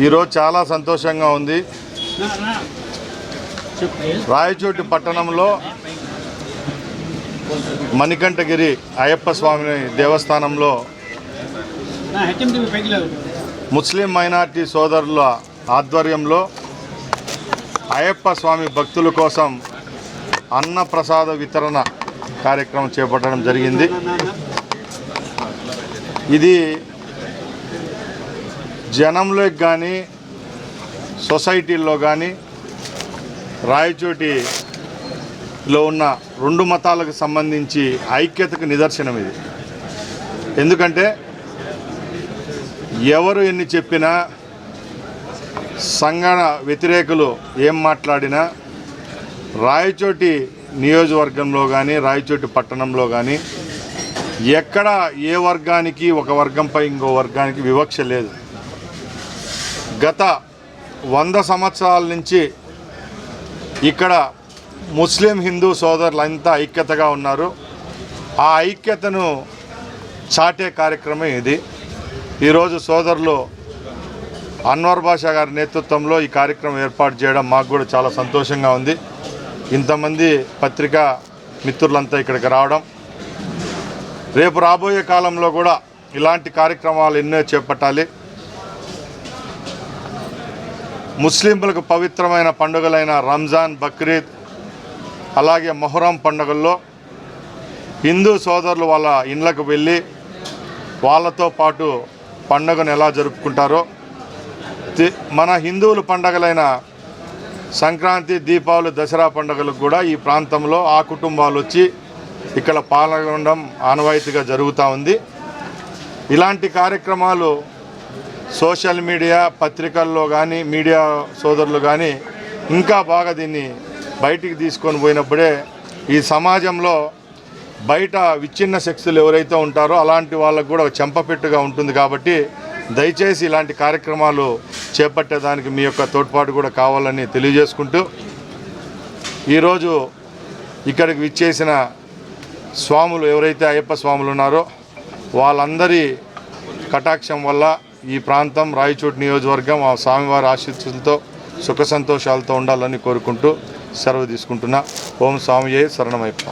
ఈరోజు చాలా సంతోషంగా ఉంది. రాయచోటి పట్టణంలో మణికంఠగిరి అయ్యప్ప స్వామి దేవస్థానంలో ముస్లిం మైనార్టీ సోదరుల ఆధ్వర్యంలో అయ్యప్ప స్వామి భక్తుల కోసం అన్నప్రసాద వితరణ కార్యక్రమం చేపట్టడం జరిగింది. ఇది జనంలోకి కానీ సొసైటీల్లో కానీ రాయచోటిలో ఉన్న రెండు మతాలకు సంబంధించి ఐక్యతకు నిదర్శనం ఇది. ఎందుకంటే ఎవరు ఎన్ని చెప్పినా సంఘన వ్యతిరేకులు ఏం మాట్లాడినా రాయచోటి నియోజకవర్గంలో కానీ రాయచోటి పట్టణంలో కానీ ఎక్కడ ఏ వర్గానికి ఒక వర్గంపై ఇంకో వర్గానికి వివక్ష లేదు. గత వంద సంవత్సరాల నుంచి ఇక్కడ ముస్లిం హిందూ సోదరులంతా ఐక్యతగా ఉన్నారు. ఆ ఐక్యతను చాటే కార్యక్రమం ఇది. ఈరోజు సోదరులు అన్వర్ బాషా గారి నేతృత్వంలో ఈ కార్యక్రమం ఏర్పాటు చేయడం మాకు కూడా చాలా సంతోషంగా ఉంది. ఇంతమంది పత్రికా మిత్రులంతా ఇక్కడికి రావడం. రేపు రాబోయే కాలంలో కూడా ఇలాంటి కార్యక్రమాలు ఎన్నో చేపట్టాలి. ముస్లింలకు పవిత్రమైన పండుగలైన రంజాన్ బక్రీద్ అలాగే మొహరం పండుగల్లో హిందూ సోదరులు వాళ్ళ ఇండ్లకు వెళ్ళి వాళ్ళతో పాటు పండుగను ఎలా జరుపుకుంటారో మన హిందువుల పండగలైన సంక్రాంతి దీపావళి దసరా పండుగలకు కూడా ఈ ప్రాంతంలో ఆ కుటుంబాలు వచ్చి ఇక్కడ పాల్గొనడం ఆనవాయితీగా జరుగుతూ ఉంది. ఇలాంటి కార్యక్రమాలు సోషల్ మీడియా పత్రికల్లో కానీ మీడియా సోదరులు కానీ ఇంకా బాగా దీన్ని బయటికి తీసుకొని పోయినప్పుడే ఈ సమాజంలో బయట విచ్ఛిన్న శక్తులు ఎవరైతే ఉంటారో అలాంటి వాళ్ళకు కూడా చెంపపెట్టుగా ఉంటుంది కాబట్టి దయచేసి ఇలాంటి కార్యక్రమాలు చేపట్టేదానికి మీ యొక్క తోడ్పాటు కూడా కావాలని తెలియజేసుకుంటూ ఈరోజు ఇక్కడికి విచ్చేసిన స్వాములు ఎవరైతే అయ్యప్ప స్వాములు ఉన్నారో వాళ్ళందరి కటాక్షం వల్ల ఈ ప్రాంతం రాయచోటి నియోజకవర్గం ఆ స్వామివారి ఆశీస్సులతో సుఖ సంతోషాలతో ఉండాలని కోరుకుంటూ సెలవు తీసుకుంటున్నా. ఓం స్వామియే శరణమయ్యప్ప